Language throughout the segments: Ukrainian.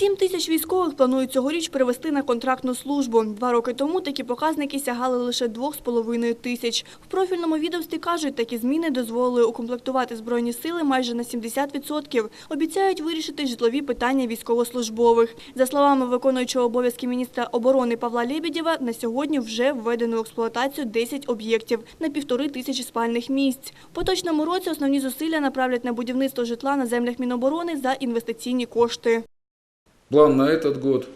Сім тисяч військових планують цьогоріч перевести на контрактну службу. Два роки тому такі показники сягали лише 2,5 тисяч. В профільному відомстві кажуть, такі зміни дозволили укомплектувати збройні сили майже на 70%. Обіцяють вирішити житлові питання військовослужбових. За словами виконуючого обов'язки міністра оборони Павла Лебедєва, на сьогодні вже введено в експлуатацію 10 об'єктів на півтори тисячі спальних місць. В поточному році основні зусилля направлять на будівництво житла на землях Міноборони за інвестиційні кошти. План на этот год,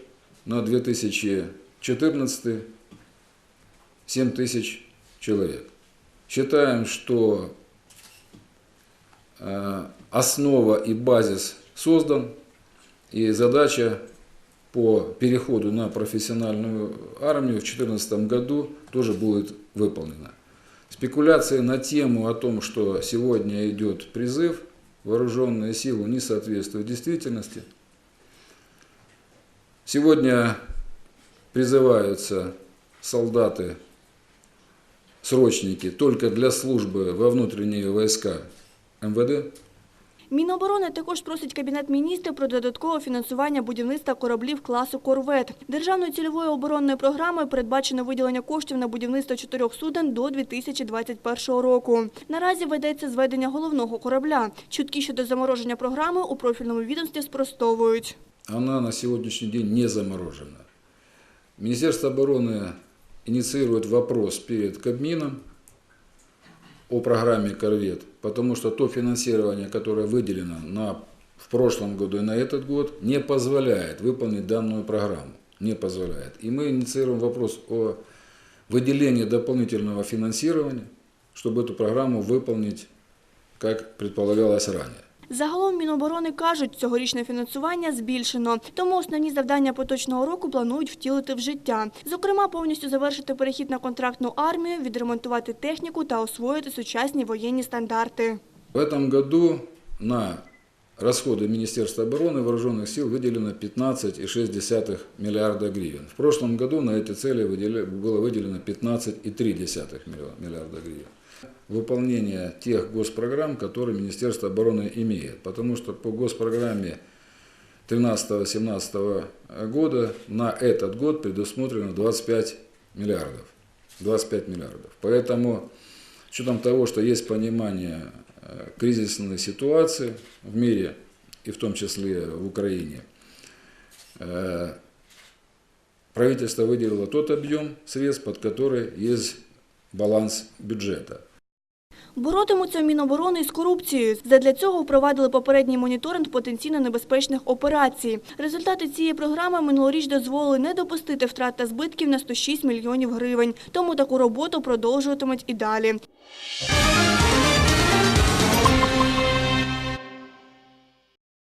на 2014, 7 тысяч человек. Считаем, что э, основа и базис создан, и задача по переходу на профессиональную армию в 2014 году тоже будет выполнена. Спекуляции на тему о том, что сегодня идет призыв, вооруженные силы не соответствуют действительности – Сегодня призываются солдаты, срочники только для службы во внутренние войска МВД. Міноборони також просить Кабінет міністрів про додаткове фінансування будівництва кораблів класу «Корвет». Державною цільовою оборонною програмою передбачено виділення коштів на будівництво чотирьох суден до 2021 року. Наразі ведеться зведення головного корабля. Чутки щодо замороження програми у профільному відомстві спростовують. Она на сегодняшний день не заморожена. Министерство обороны инициирует вопрос перед Кабмином о программе «Корвет», потому что то финансирование, которое выделено на, в прошлом году и на этот год, не позволяет выполнить данную программу. Не позволяет. И мы инициируем вопрос о выделении дополнительного финансирования, чтобы эту программу выполнить, как предполагалось ранее. Загалом Міноборони кажуть, цьогорічне фінансування збільшено, тому основні завдання поточного року планують втілити в життя. Зокрема, повністю завершити перехід на контрактну армію, відремонтувати техніку та освоїти сучасні воєнні стандарти. В этом году на расходы Министерства обороны и вооруженных сил выделено 15,6 миллиарда гривен. В прошлом году на эти цели выделя- было выделено 15,3 миллиарда гривен. Выполнение тех госпрограмм, которые Министерство обороны имеет. Потому что по госпрограмме 13-17 года на этот год предусмотрено 25 миллиардов. 25 миллиардов. Поэтому с учетом того, что есть понимание э, кризисной ситуации в мире, и в том числе в Украине, э, правительство выделило тот объем средств, под который есть баланс бюджета. Боротимуться Міноборони з корупцією. Задля цього впровадили попередній моніторинг потенційно небезпечних операцій. Результати цієї програми минулоріч дозволили не допустити втрат та збитків на 106 мільйонів гривень. Тому таку роботу продовжуватимуть і далі.